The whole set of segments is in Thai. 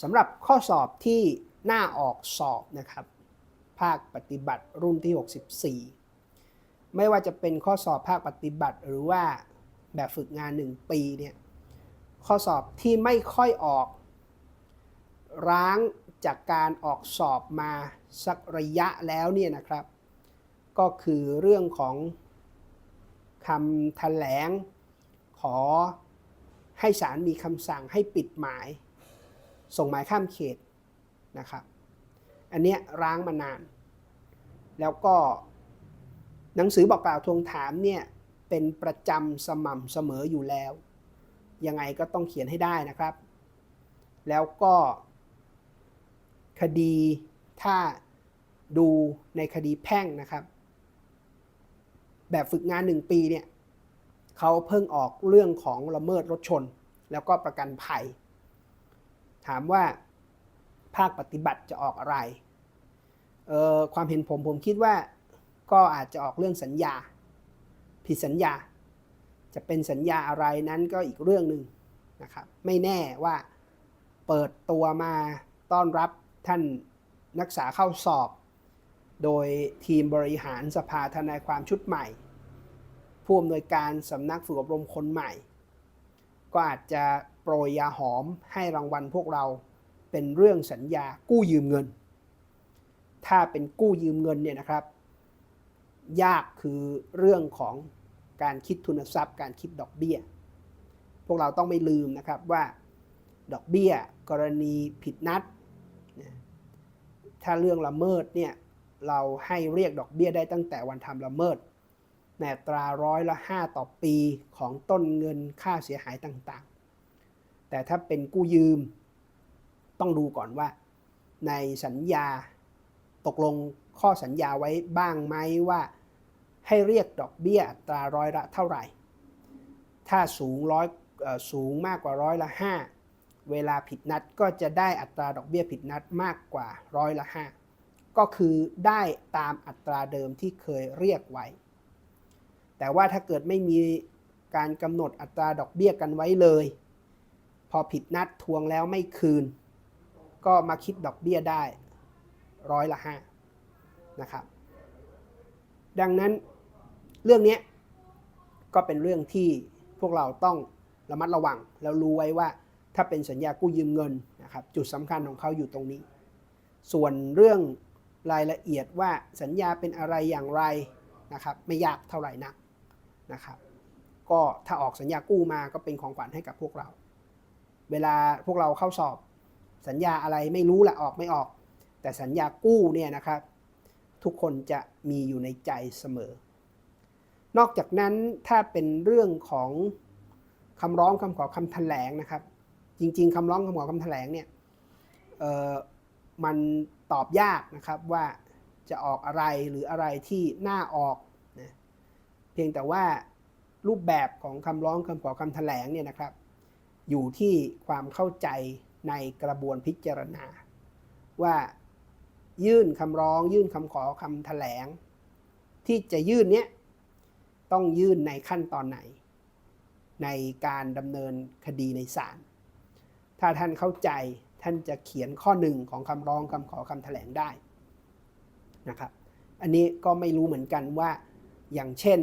สำหรับข้อสอบที่น่าออกสอบนะครับ ภาคปฏิบัติรุ่นที่ 64 ไม่ว่าจะเป็นข้อสอบภาคปฏิบัติหรือว่าแบบฝึกงาน 1 ปีเนี่ยข้อสอบที่ไม่ค่อยออก ร้างจากการออกสอบมาสักระยะแล้วเนี่ยนะครับ ก็คือเรื่องของคำแถลง ขอให้ศาลมีคำสั่งให้ปิดหมาย ส่งหมายข้ามเขตนะครับ อันเนี้ยร้างมานาน แล้วก็หนังสือบอกกล่าวทวงถามเนี่ยเป็นประจำสม่ำเสมออยู่แล้ว ยังไงก็ต้องเขียนให้ได้นะครับ แล้วก็คดีถ้าดูในคดีแพ่งนะครับ แบบฝึกงาน1ปีเนี่ยเขาเพิ่งออกเรื่องของละเมิดรถชน แล้วก็ประกันภัย ถามว่าภาคปฏิบัติจะออกอะไรเอ่อความเห็นผมผมคิดว่าก็อาจจะออกเรื่องสัญญา ผิดสัญญา จะเป็นสัญญาอะไรนั้นก็อีกเรื่องหนึ่งนะครับ ไม่แน่ว่าเปิดตัวมาต้อนรับท่านนักศึกษาเข้าสอบ โดยทีมบริหารสภาทนายความชุดใหม่ ผู้อำนวยการสำนักฝึกอบรมคนใหม่ ก็อาจจะ โปรยยาหอมให้รางวัลพวกเราเป็นเรื่องสัญญากู้ยืมเงิน ถ้าเป็นกู้ยืมเงินเนี่ยนะครับ ยากคือเรื่องของการคิดทุนทรัพย์ การคิดดอกเบี้ย พวกเราต้องไม่ลืมนะครับว่าดอกเบี้ย กรณีผิดนัด ถ้าเรื่องละเมิดเนี่ยเราให้เรียกดอกเบี้ยได้ตั้งแต่วันทำละเมิดในตราร้อยละ 5 ต่อปีของต้นเงินค่าเสียหายต่างๆ แต่ถ้าเป็นกู้ยืม ต้องดูก่อนว่า ในสัญญาตกลงข้อสัญญาไว้บ้างไหมว่าให้เรียกดอกเบี้ยอัตราร้อยละเท่าไหร่ ถ้าสูงร้อยสูงมากกว่าร้อยละ 5 เวลาผิดนัดก็จะได้อัตราดอกเบี้ยผิดนัดมากกว่าร้อยละ 5 ก็คือได้ตามอัตราเดิมที่เคยเรียกไว้ แต่ว่าถ้าเกิดไม่มีการกำหนดอัตราดอกเบี้ยกันไว้เลย พอผิดนัดทวงแล้วไม่คืน ก็มาคิดดอกเบี้ยได้ร้อยละห้านะครับ ดังนั้นเรื่องนี้ก็เป็นเรื่องที่พวกเราต้องระมัดระวัง แล้วรู้ไว้ว่าถ้าเป็นสัญญากู้ยืมเงินนะครับ จุดสำคัญของเขาอยู่ตรงนี้ ส่วนเรื่องรายละเอียดว่าสัญญาเป็นอะไรอย่างไรนะครับ ไม่ยากเท่าไหร่นักนะครับ ก็ถ้าออกสัญญากู้มาก็เป็นของขวัญให้กับพวกเรา เวลาพวกเราเข้าสอบ สัญญาอะไรไม่รู้ละออกไม่ออก แต่สัญญากู้เนี่ยนะครับ ทุกคนจะมีอยู่ในใจเสมอ นอกจากนั้นถ้าเป็นเรื่องของคำร้องคำขอคำแถลงนะครับ จริง ๆคำร้องคำขอคำแถลงเนี่ยมันตอบยากนะครับว่าจะออกอะไรหรืออะไรที่น่าออกนะเพียงแต่ว่ารูปแบบของคำร้องคำขอคำแถลงเนี่ยนะครับ อยู่ที่ความเข้าใจในกระบวนพิจารณา ว่ายื่นคำร้อง ยื่นคำขอคำแถลง ที่จะยื่นเนี้ยต้องยื่นในขั้นตอนไหน ในการดำเนินคดีในศาลถ้าท่านเข้าใจท่านจะเขียนข้อหนึ่งของคำร้องคำขอคำแถลงได้นะครับ อันนี้ก็ไม่รู้เหมือนกันว่าอย่างเช่น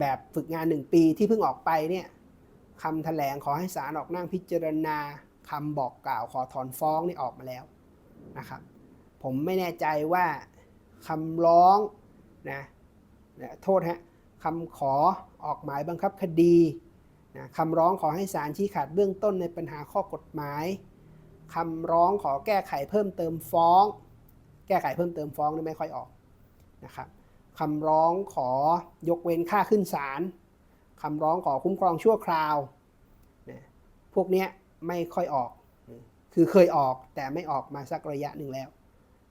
แบบฝึกงาน1ปีที่เพิ่งออกไปเนี่ย คำแถลงขอให้ศาลออกนั่งพิจารณาคำบอกกล่าวขอถอนฟ้องนี่ออกมาแล้วนะครับ ผมไม่แน่ใจว่าคำร้องนะนะโทษฮะคำขอออกหมายบังคับคดีนะคำร้องขอให้ศาลชี้ขาดเบื้องต้นในปัญหาข้อกฎหมายคำร้องขอแก้ไขเพิ่มเติมฟ้อง แก้ไขเพิ่มเติมฟ้องนี่ไม่ค่อยออกนะครับคำร้องขอยกเว้นค่าขึ้นศาล คำร้องขอคุ้มครองชั่วคราวนะพวกนี้ไม่ค่อยออก คือเคยออกแต่ไม่ออกมาสักระยะหนึ่งแล้ว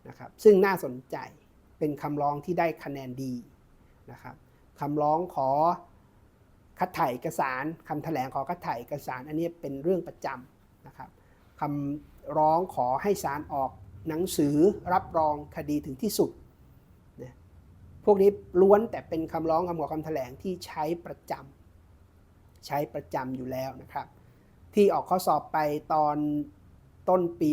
นะครับ ซึ่งน่าสนใจเป็นคำร้องที่ได้คะแนนดีนะครับคำร้องขอคัดถ่ายเอกสารคำแถลงขอคัดถ่ายเอกสาร อันนี้เป็นเรื่องประจำนะครับคำร้องขอให้ศาลออกหนังสือรับรองคดีถึงที่สุดนะพวกนี้ล้วนแต่เป็นคำร้องคำขอคำแถลงที่ใช้ประจำ ใช้ประจำอยู่แล้วนะครับ ที่ออกข้อสอบไปตอนต้นปี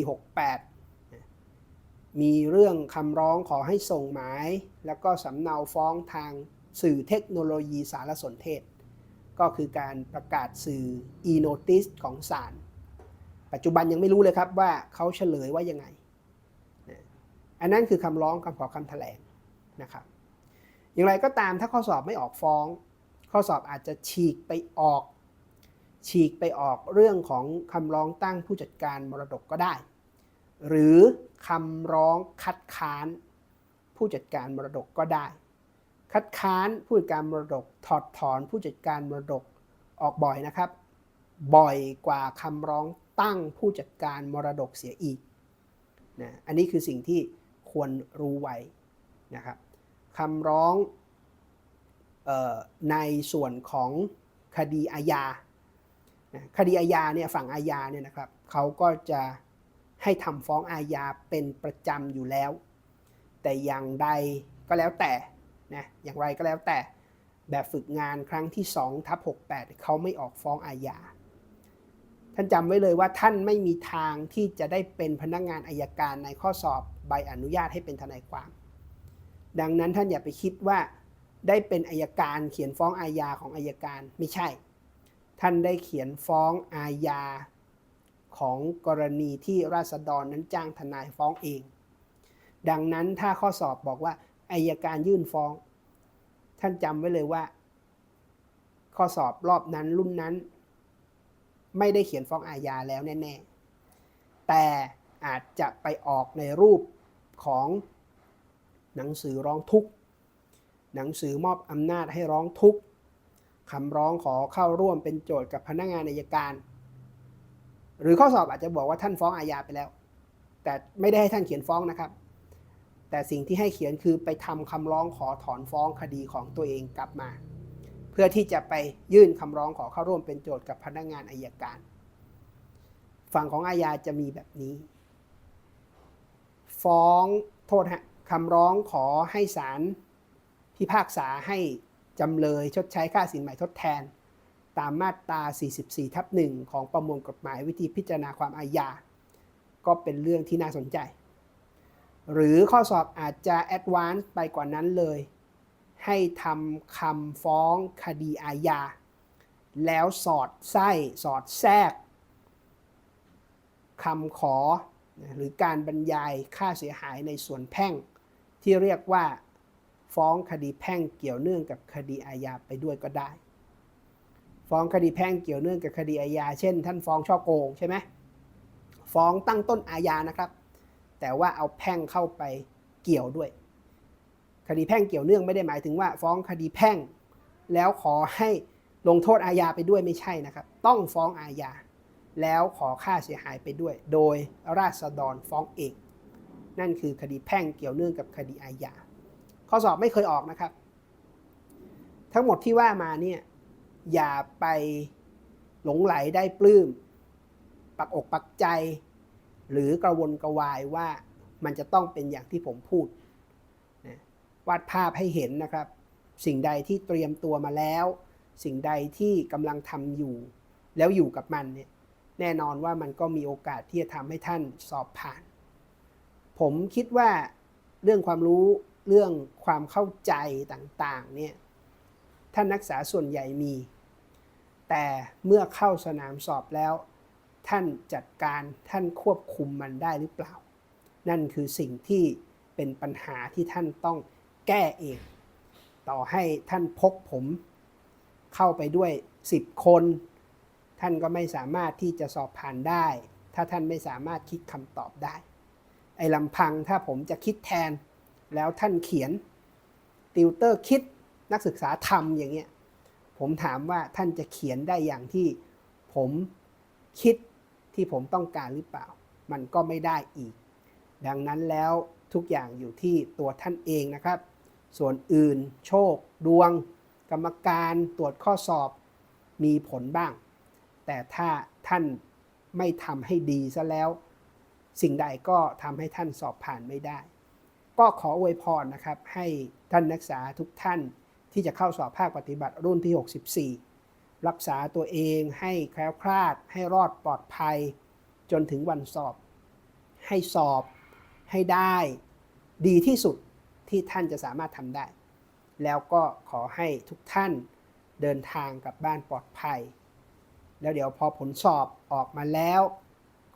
68 มีเรื่องคำร้องขอให้ส่งหมาย แล้วก็สำเนาฟ้องทางสื่อเทคโนโลยีสารสนเทศ ก็คือการประกาศสื่อ e-notice ของศาลปัจจุบันยังไม่รู้เลยครับว่าเขาเฉลยว่ายังไง อันนั้นคือคำร้องคำขอคำแถลงนะครับ อย่างไรก็ตามถ้าข้อสอบไม่ออกฟ้อง ข้อสอบอาจจะฉีกไปออก ฉีกไปออกเรื่องของคำร้องตั้งผู้จัดการมรดกก็ได้ หรือคำร้องคัดค้านผู้จัดการมรดกก็ได้ คัดค้านผู้จัดการมรดกถอดถอนผู้จัดการมรดกออกบ่อยนะครับ บ่อยกว่าคำร้องตั้งผู้จัดการมรดกเสียอีกนะอันนี้คือสิ่งที่ควรรู้ไว้นะครับคำร้อง ในส่วนของคดีอาญาคดีอาญาเนี่ยฝั่งอาญาเนี่ยนะครับเขาก็จะให้ทำฟ้องอาญาเป็นประจำอยู่แล้ว แต่อย่างใดก็แล้วแต่นะอย่างไรก็แล้วแต่แบบฝึกงานครั้งที่2ทับ68 เขาไม่ออกฟ้องอาญาท่านจำไว้เลยว่าท่านไม่มีทางที่จะได้เป็นพนักงานอายการในข้อสอบใบอนุญาตให้เป็นทนายความ ดังนั้นท่านอย่าไปคิดว่า ได้เป็นอายการเขียนฟ้องอาญาของอายการไม่ใช่ ท่านได้เขียนฟ้องอาญาของกรณีที่ราษฎรนั้นจ้างทนายฟ้องเอง ดังนั้นถ้าข้อสอบบอกว่าอายการยื่นฟ้อง ท่านจำไว้เลยว่า ข้อสอบรอบนั้นรุ่นนั้น ไม่ได้เขียนฟ้องอาญาแล้วแน่ๆ แต่อาจจะไปออกในรูปของหนังสือร้องทุกข์ หนังสือมอบอำนาจให้ร้องทุกข์คำร้องขอเข้าร่วมเป็นโจทย์กับพนักงานอัยการ หรือข้อสอบอาจจะบอกว่าท่านฟ้องอาญาไปแล้ว แต่ไม่ได้ให้ท่านเขียนฟ้องนะครับ แต่สิ่งที่ให้เขียนคือไปทำคำร้องขอถอนฟ้องคดีของตัวเองกลับมา เพื่อที่จะไปยื่นคำร้องขอเข้าร่วมเป็นโจทย์กับพนักงานอายการ ฝั่งของอาญาจะมีแบบนี้ ฟ้องโทษฮะคำร้องขอให้ศาล พิพากษาให้จำเลยชดใช้ค่าสินใหม่ทดแทน ตามมาตรา 44 ทับหนึ่งของประมวลกฎหมายวิธีพิจารณาความอาญา ก็เป็นเรื่องที่น่าสนใจ หรือข้อสอบอาจจะแอดวานซ์ไปกว่านั้นเลย ให้ทำคำฟ้องคดีอาญา แล้วสอดไส้สอดแทรกคำขอหรือการบรรยายค่าเสียหายในส่วนแพ่งที่เรียกว่า ฟ้องคดีแพ่งเกี่ยวเนื่องกับคดีอาญาไปด้วยก็ได้ ฟ้องคดีแพ่งเกี่ยวเนื่องกับคดีอาญาเช่น ท่านฟ้องช่อโกงใช่ไหมฟ้องตั้งต้นอาญานะครับ แต่ว่าเอาแพ่งเข้าไปเกี่ยวด้วย คดีแพ่งเกี่ยวเนื่องไม่ได้หมายถึงว่า ฟ้องคดีแพ่ง แล้วขอให้ลงโทษอาญาไปด้วยไม่ใช่นะครับ ต้องฟ้องอาญาแล้วขอค่าเสียหายไปด้วย โดยราษฎรฟ้องเอง นั่นคือคดีแพ่งเกี่ยวเนื่องกับคดีอาญา ข้อสอบไม่เคยออกนะครับ ทั้งหมดที่ว่ามาเนี่ยอย่าไปหลงไหลได้ปลื้ม ปักอกปักใจ หรือกระวนกระวายว่ามันจะต้องเป็นอย่างที่ผมพูดนะวาดภาพให้เห็นนะครับ สิ่งใดที่เตรียมตัวมาแล้ว สิ่งใดที่กำลังทำอยู่ แล้วอยู่กับมันเนี่ยแน่นอนว่ามันก็มีโอกาสที่จะทำให้ท่านสอบผ่าน ผมคิดว่าเรื่องความรู้ เรื่องความเข้าใจต่างๆเนี่ยท่านนักศึกษาส่วนใหญ่มี แต่เมื่อเข้าสนามสอบแล้ว ท่านจัดการท่านควบคุมมันได้หรือเปล่า นั่นคือสิ่งที่เป็นปัญหาที่ท่านต้องแก้เอง ต่อให้ท่านพกผมเข้าไปด้วย 10 คน ท่านก็ไม่สามารถที่จะสอบผ่านได้ ถ้าท่านไม่สามารถคิดคำตอบได้ ไอ้ลำพังถ้าผมจะคิดแทน แล้วท่านเขียนติวเตอร์คิดนักศึกษาทำอย่างเงี้ยผมถามว่าท่านจะเขียนได้อย่างที่ผมคิดที่ผมต้องการหรือเปล่า มันก็ไม่ได้อีก ดังนั้นแล้วทุกอย่างอยู่ที่ตัวท่านเองนะครับ ส่วนอื่นโชค ดวง กรรมการตรวจข้อสอบมีผลบ้าง แต่ถ้าท่านไม่ทำให้ดีซะแล้ว สิ่งใดก็ทำให้ท่านสอบผ่านไม่ได้ ก็ขออวยพรนะครับให้ท่านนักศึกษาทุกท่านที่จะเข้าสอบภาคปฏิบัติรุ่นที่ 64 รักษาตัวเองให้แคล้วคลาด ให้รอดปลอดภัย จนถึงวันสอบ ให้สอบให้ได้ดีที่สุดที่ท่านจะสามารถทำได้ แล้วก็ขอให้ทุกท่านเดินทางกลับบ้านปลอดภัย แล้วเดี๋ยวพอผลสอบออกมาแล้ว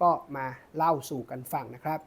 ก็มาเล่าสู่กันฟังนะครับ